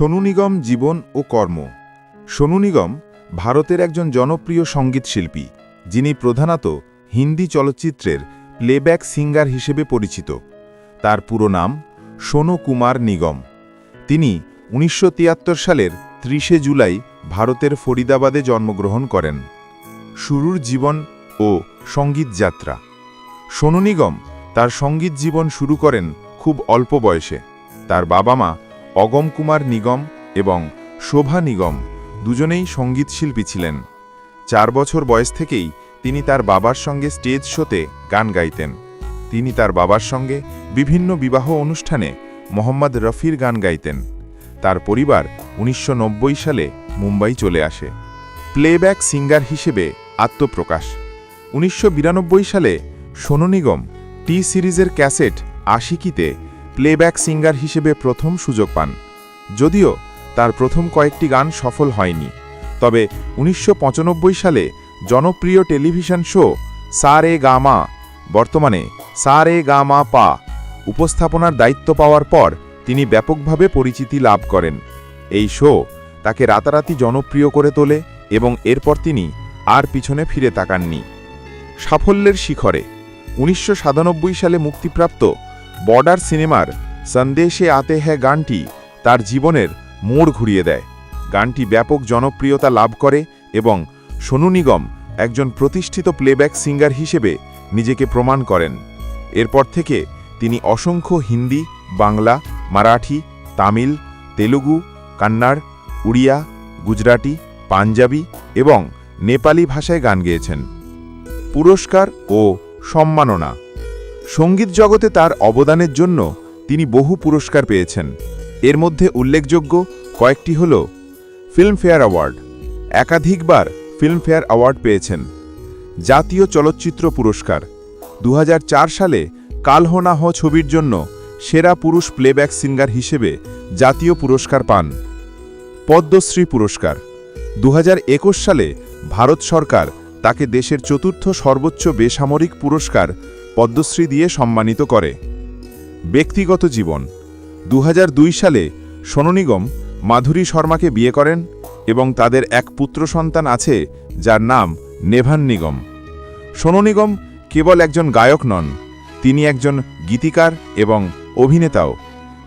সোনু নিগম জীবন ও কর্ম। সোনু নিগম ভারতের একজন জনপ্রিয় সংগীত শিল্পী, যিনি প্রধানত হিন্দি চলচ্চিত্রের প্লেব্যাক সিঙ্গার হিসেবে পরিচিত। তার পুরো নাম সোনু কুমার নিগম। তিনি উনিশশো তিয়াত্তর সালের ত্রিশে জুলাই ভারতের ফরিদাবাদে জন্মগ্রহণ করেন। শুরুর জীবন ও সংগীত যাত্রা। সোনু নিগম তার সংগীত জীবন শুরু করেন খুব অল্প বয়সে। তার বাবা মা অগম কুমার নিগম এবং শোভা নিগম দুজনেই সঙ্গীতশিল্পী ছিলেন। চার বছর বয়স থেকেই তিনি তার বাবার সঙ্গে স্টেজ শোতে গান গাইতেন। তিনি তার বাবার সঙ্গে বিভিন্ন বিবাহ অনুষ্ঠানে মোহাম্মদ রফির গান গাইতেন। তার পরিবার উনিশশো নব্বই সালে মুম্বাই চলে আসে। প্লেব্যাক সিঙ্গার হিসেবে আত্মপ্রকাশ। উনিশশো বিরানব্বই সালে সোনু নিগম টি সিরিজের ক্যাসেট আশিকিতে প্লেব্যাক সিঙ্গার হিসেবে প্রথম সুযোগ পান। যদিও তার প্রথম কয়েকটি গান সফল হয়নি। তবে উনিশশো পঁচানব্বই সালে জনপ্রিয় টেলিভিশন শো সারে গামা বর্তমানে সারে গামা পা উপস্থাপনার দায়িত্ব পাওয়ার পর তিনি ব্যাপকভাবে পরিচিতি লাভ করেন। এই শো তাকে রাতারাতি জনপ্রিয় করে তোলে এবং এরপর তিনি আর পিছনে ফিরে তাকাননি। সাফল্যের শিখরে উনিশশো সাতানব্বই সালে মুক্তিপ্রাপ্ত বর্ডার সিনেমার সন্দেশে আতে হ্যাঁ গানটি তার জীবনের মোড় ঘুরিয়ে দেয়। গানটি ব্যাপক জনপ্রিয়তা লাভ করে এবং সোনু নিগম একজন প্রতিষ্ঠিত প্লেব্যাক সিঙ্গার হিসেবে নিজেকে প্রমাণ করেন। এরপর থেকে তিনি অসংখ্য হিন্দি, বাংলা, মারাঠি, তামিল, তেলুগু, কান্নাড়, উড়িয়া, গুজরাটি, পাঞ্জাবি এবং নেপালি ভাষায় গান গেয়েছেন। পুরস্কার ও সম্মাননা সংগীত জগতে তার অবদানের জন্য তিনি বহু পুরস্কার পেয়েছেন। এর মধ্যে উল্লেখযোগ্য কয়েকটি হল ফিল্মফেয়ার অ্যাওয়ার্ড, একাধিকবার ফিল্মফেয়ার অ্যাওয়ার্ড পেয়েছেন। জাতীয় চলচ্চিত্র পুরস্কার দু হাজার চার সালে কাল হো না ছবির জন্য সেরা পুরুষ প্লেব্যাক সিঙ্গার হিসেবে জাতীয় পুরস্কার পান। পদ্মশ্রী পুরস্কার দু হাজার একুশ সালে ভারত সরকার তাকে দেশের চতুর্থ সর্বোচ্চ বেসামরিক পুরস্কার পদ্মশ্রী দিয়ে সম্মানিত করে। ব্যক্তিগত জীবন। দু হাজার দুই সালে সোনু নিগম মাধুরী শর্মাকে বিয়ে করেন এবং তাদের এক পুত্র সন্তান আছে, যার নাম নেভান নিগম। সোনু নিগম কেবল একজন গায়ক নন, তিনি একজন গীতিকার এবং অভিনেতাও।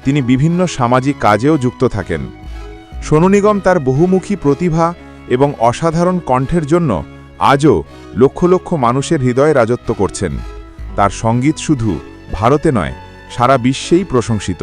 তিনি বিভিন্ন সামাজিক কাজেও যুক্ত থাকেন। সোনু নিগম তার বহুমুখী প্রতিভা এবং অসাধারণ কণ্ঠের জন্য আজও লক্ষ লক্ষ মানুষের হৃদয়ে রাজত্ব করছেন। তার সংগীত শুধু ভারতে নয় সারা বিশ্বেই প্রশংসিত।